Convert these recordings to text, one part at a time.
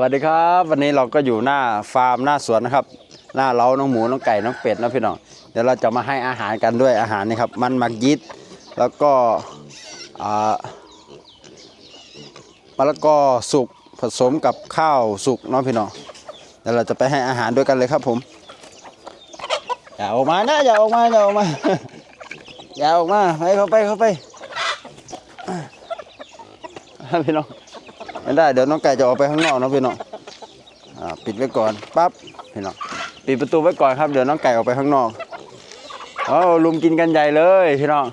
วัสดีครับ วันนี้เราก็อยู่หน้าฟาร์มหน้าสวนนะครับ หน้าเล้าน้องหมูน้องไก่น้องเป็ดนะพี่น้องเดี๋ยวเราจะมาให้อาหารกันด้วยอาหารนี่ครับ มันมักยิดแล้วก็มะละกอสุกผสมกับข้าวสุกเนาะพี่น้องเดี๋ยวเราจะไปให้อาหารด้วยกันเลยครับผมอย่าออกมานะอย่าออกมาอย่าออกมาอย่าออกมาไปเข้าไปเข้าไปพี่น้อง ไม่ได้เดี๋ยวน้องไก่จะออกไปข้างนอกนะพี่น้องอ่าปิดไว้ก่อนปั๊บพี่น้องปิดประตูไว้ก่อนครับเดี๋ยวน้องไก่ออกไปข้างนอกเอาลุมกินกันใหญ่เลยพี่น้อง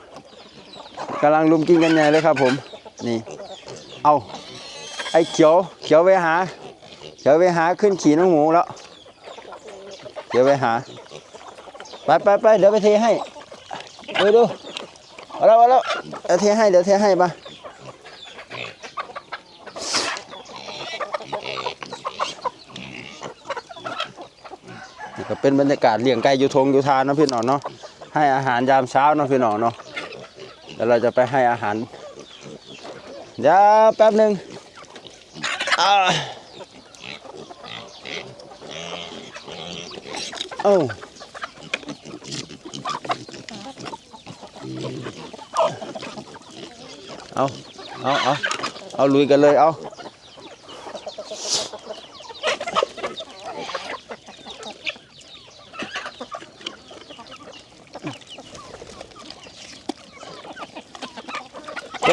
กำลังลุมกินกันใหญ่เลยครับ ผมนี่ เอาไอ้เขียวเขียวไปหา เขียวไปหาขึ้นขี่น้องหมูแล้วเขียวไปหาไปไปไปเดี๋ยวไปเทให้ดูดูเอาแล้วเอาแล้วเดี๋ยวเทให้เดี๋ยวเทให้ปะ นี่ก็เป็นบรรยากาศเลี้ยงไก่อยู่ทงอยู่ทานนะพี่น้องเนาะให้อาหารยามเช้านะพี่น้องเนาะเดี๋ยวเราจะไปให้อาหารเดี๋ยวแป๊บหนึ่งอ่าเอ้เอาเอาเอาเอาลุยกันเลยเอา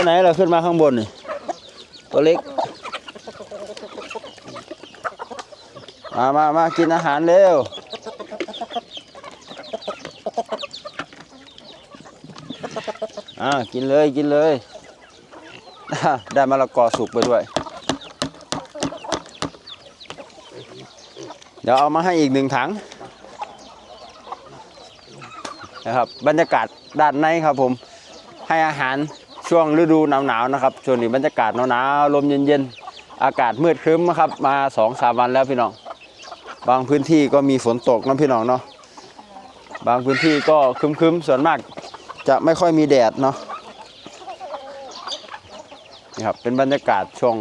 ตัวไหนเราขึ้นมาข้างบนนี่ตัวเล็ก มามามากินอาหารเร็ว อ่า กินเลย กินเลย ได้มะละกอสุกไปด้วย เดี๋ยวเอามาให้อีกหนึ่งถัง นะครับ บรรยากาศด้านในครับผม ให้อาหาร ช่วงฤดูหนาวๆนะครับช่วงนี้บรรยากาศหนาวๆลมเย็นๆอากาศมืดครึ้มนะครับมาสองสามวันแล้วพี่น้อง บางพื้นที่ก็มีฝนตกนะพี่น้องเนาะบางพื้นที่ก็ครึ้มๆส่วนมากจะไม่ค่อยมีแดดเนาะนี่ครับเป็นบรรยากาศช่วง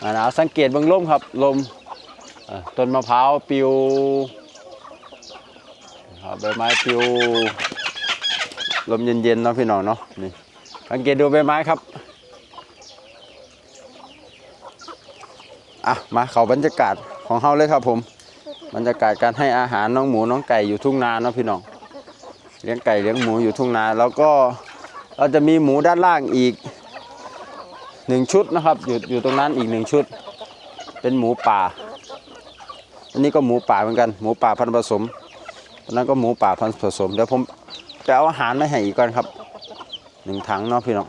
หนาวสังเกตเบางลมครับลมต้นมะพร้าวปิวใบไม้ปิวลมเย็นๆเนาะพี่น้องเนาะนี่ สังเกตดูใบไม้ครับอะมาเขาบรรยากาศของเฮาเลยครับผม บรรยากาศการให้อาหารน้องหมูน้องไก่อยู่ทุ่งนาเนาะพี่น้องเลี้ยงไก่เลี้ยงหมูอยู่ทุ่งนา แล้วก็เราจะมีหมูด้านล่างอีกหนึ่งชุดนะครับ อยู่อยู่ตรงนั้นอีกหนึ่งชุด เป็นหมูป่า อันนี้ก็หมูป่าเหมือนกันหมูป่าพันธุ์ผสมอันนั้นก็หมูป่าพันธุ์ผสมเดี๋ยวผมจะเอาอาหารมาให้อีกก่อนครับ หนึ่งถังเนาะพี่น้อง